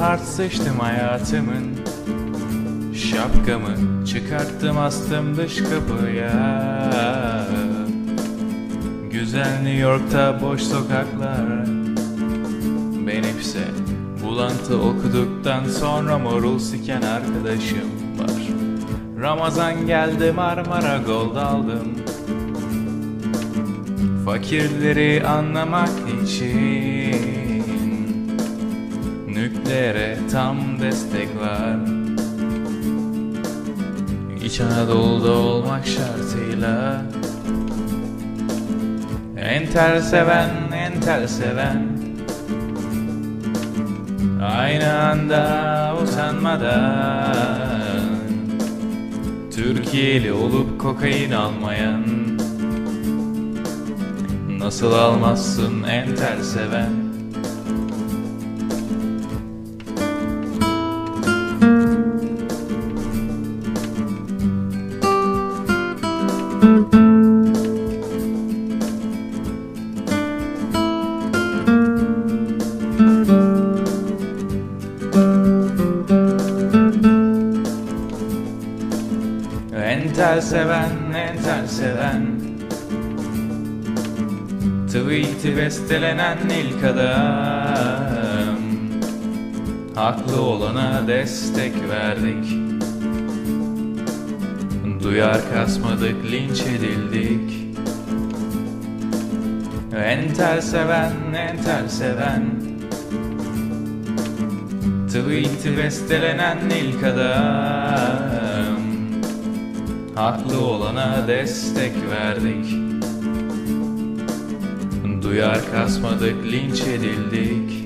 seçtim hayatımın. Şapkamı çıkarttım astım dış kapıya. Güzel New York'ta boş sokaklar. Benimse bulantı okuduktan sonra morul siken arkadaşım var. Ramazan geldi Marmara Gold aldım. Fakirleri anlamak için Nükleere tam destek var. İç Anadolu'da olmak şartıyla. Entel seven, entel seven. Aynı anda utanmadan. Türkiye'li olup kokain almayan. Nasıl almazsın entel seven Entel seven, entel seven. Tweet'i bestelenen ilk adam. Haklı olana destek verdik. Duyar kasmadık, linç edildik. Entel seven, entel seven. Tweet'i bestelenen ilk adam Haklı olana destek verdik. Duyar kasmadık linç edildik.